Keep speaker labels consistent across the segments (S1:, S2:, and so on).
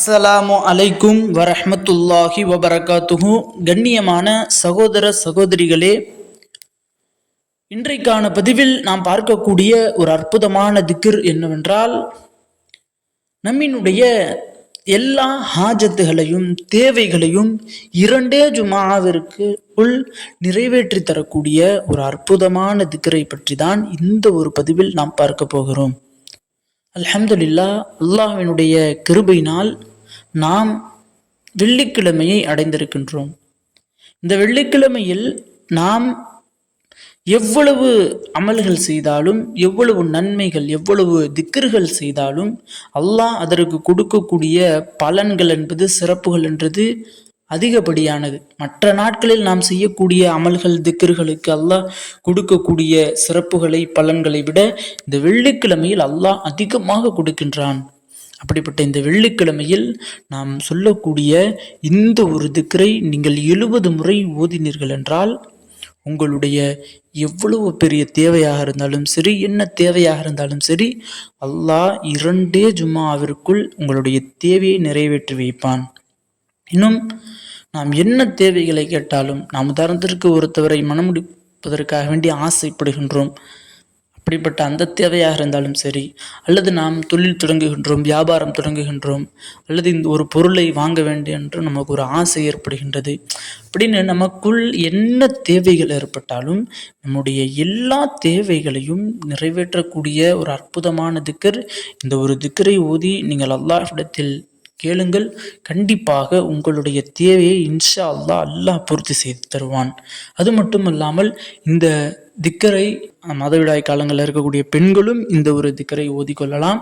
S1: அஸ்ஸலாமு அலைக்கும் வரஹ்மத்துல்லாஹி வபரகாத்துஹு. கண்ணியமான சகோதர சகோதரிகளே இன்றைக்கான பதிவில் நாம் பார்க்கக்கூடிய ஒரு அற்புதமான திக்கிர் என்னவென்றால் நம்மினுடைய எல்லா ஹாஜத்துகளையும் தேவைகளையும் இரண்டே ஜுமாவிற்கு உள் நிறைவேற்றி தரக்கூடிய ஒரு அற்புதமான திக்கரை பற்றி தான் இந்த ஒரு பதிவில் நாம் பார்க்க போகிறோம். அல்ஹம்துலில்லா அல்லாஹினுடைய கிருபையினால் நாம் வெள்ளிக்கிழமையை அடைந்திருக்கின்றோம். இந்த வெள்ளிக்கிழமையில் நாம் எவ்வளவு அமல்கள் செய்தாலும் எவ்வளவு நன்மைகள் எவ்வளவு திக்கர்கள் செய்தாலும் அல்லாஹ் அதற்கு கொடுக்கக்கூடிய பலன்கள் என்பது சிறப்புகள் என்றது அதிகப்படியானது. மற்ற நாட்களில் நாம் செய்யக்கூடிய அமல்கள் திக்கர்களுக்கு அல்லாஹ் கொடுக்கக்கூடிய சிறப்புகளை பலன்களை விட இந்த வெள்ளிக்கிழமையில் அல்லாஹ் அதிகமாக கொடுக்கின்றான். அப்படிப்பட்ட இந்த வெள்ளிக்கிழமையில் நாம் சொல்லக்கூடிய இந்த ஒரு திக்கரை நீங்கள் எழுபது முறை ஓதினீர்கள் என்றால் உங்களுடைய எவ்வளவு பெரிய தேவையாக இருந்தாலும் சரி என்ன தேவையாக இருந்தாலும் சரி அல்லாஹ் இரண்டே ஜும்மாவிற்குள் உங்களுடைய தேவையை நிறைவேற்றி வைப்பான். இன்னும் நாம் என்ன தேவைகளை கேட்டாலும் நாம் உதாரணத்திற்கு ஒருத்தவரை மனமுடிப்பதற்காக வேண்டி ஆசைப்படுகின்றோம். அப்படிப்பட்ட அந்த தேவையாக இருந்தாலும் சரி அல்லது நாம் தொழில் தொடங்குகின்றோம் வியாபாரம் தொடங்குகின்றோம் அல்லது இந்த ஒரு பொருளை வாங்க வேண்டும் என்று நமக்கு ஒரு ஆசை ஏற்படுகின்றது. அப்படின்னு நமக்குள் என்ன தேவைகள் ஏற்பட்டாலும் நம்முடைய எல்லா தேவைகளையும் நிறைவேற்றக்கூடிய ஒரு அற்புதமான திக்கர் இந்த ஒரு திக்கரை ஊதி நீங்கள் அல்லாஹ்விடத்தில் கேளுங்கள். கண்டிப்பாக உங்களுடைய தேவையை இன்ஷா அல்லா அல்லாஹ் பூர்த்தி செய்து தருவான். அது மட்டும் இல்லாமல் இந்த திக்கரை மதவிடாய் காலங்களில் இருக்கக்கூடிய பெண்களும் இந்த ஒரு திக்கரை ஓதிக்கொள்ளலாம்.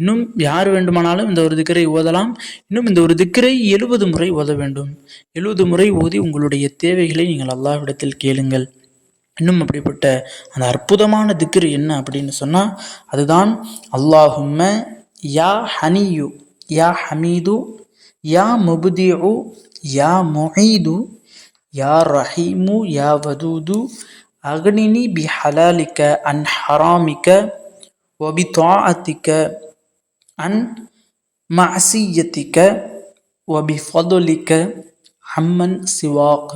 S1: இன்னும் யார் வேண்டுமானாலும் இந்த ஒரு திக்கரை ஓதலாம். இன்னும் இந்த ஒரு திக்கரை எழுபது முறை ஓத வேண்டும். எழுபது முறை ஓதி உங்களுடைய தேவைகளை நீங்கள் அல்லாவிடத்தில் கேளுங்கள். இன்னும் அப்படிப்பட்ட அந்த அற்புதமான திக்ரு என்ன அப்படின்னு சொன்னால் அதுதான் அல்லாஹும்ம யா ஹனியு யா ஹமீது யா முபுதிஉ யா முஹீது யா ரஹீமு யா வதூது அக்னினி பி ஹலாலிக்க அன் ஹராமிக்க ஒபி தாஅத்திக்க அன் மசியத்திக்க ஒபி ஃபதுலிக்க அம்மன் சிவாக்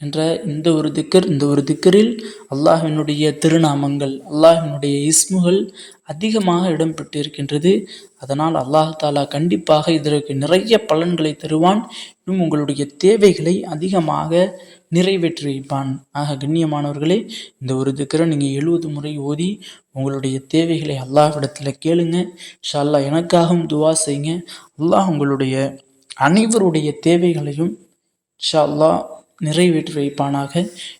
S1: என்ற இந்த ஒரு திக்கர் இந்த ஒரு திக்கரில் அல்லாஹினுடைய திருநாமங்கள் அல்லாஹினுடைய இஸ்முகள் அதிகமாக இடம்பெற்றிருக்கின்றது. அதனால் அல்லாஹ் தாலா கண்டிப்பாக இதற்கு நிறைய பலன்களை தருவான். இன்னும் உங்களுடைய தேவைகளை அதிகமாக நிறைவேற்றி வைப்பான் ஆக கண்ணியமானவர்களே இந்த ஒரு திக்கரை நீங்கள் எழுபது முறை ஓதி உங்களுடைய தேவைகளை அல்லாஹ்விடத்தில் கேளுங்க. ஷா அல்லாஹ் எனக்காகவும் துவா செய்யுங்க. அல்லாஹ் உங்களுடைய அனைவருடைய தேவைகளையும் ஷா அல்லாஹ் நிறைவேற்றி வைப்பானாக.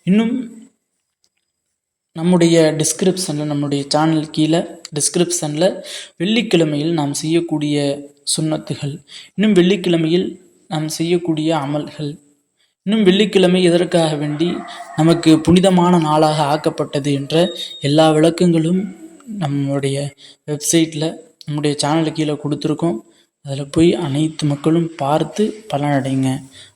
S1: இன்னும் நம்முடைய டிஸ்கிரிப்ஷனில் நம்முடைய சேனல் கீழே டிஸ்கிரிப்ஷனில் வெள்ளிக்கிழமையில் நாம் செய்யக்கூடிய சுண்ணத்துகள் இன்னும் வெள்ளிக்கிழமையில் நாம் செய்யக்கூடிய அமல்கள் இன்னும் வெள்ளிக்கிழமை எதற்காக வேண்டி நமக்கு புனிதமான நாளாக ஆக்கப்பட்டது என்ற எல்லா விளக்கங்களும் நம்முடைய வெப்சைட்டில் நம்முடைய சேனலுக்கு கீழே கொடுத்துருக்கோம். அதில் போய் அனைத்து மக்களும் பார்த்து பலனடைங்க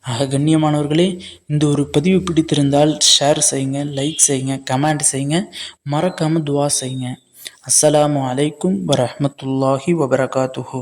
S1: ஆக கண்ணியமானவர்களே இந்த ஒரு பதிவு பிடித்திருந்தால் ஷேர் செய்யுங்க லைக் செய்யுங்க கமெண்ட் செய்யுங்க மறக்காமல் துவா செய்யுங்க. அஸ்ஸலாமு அலைக்கும் வரமத்துல்லாஹி வபரகாத்துஹூ.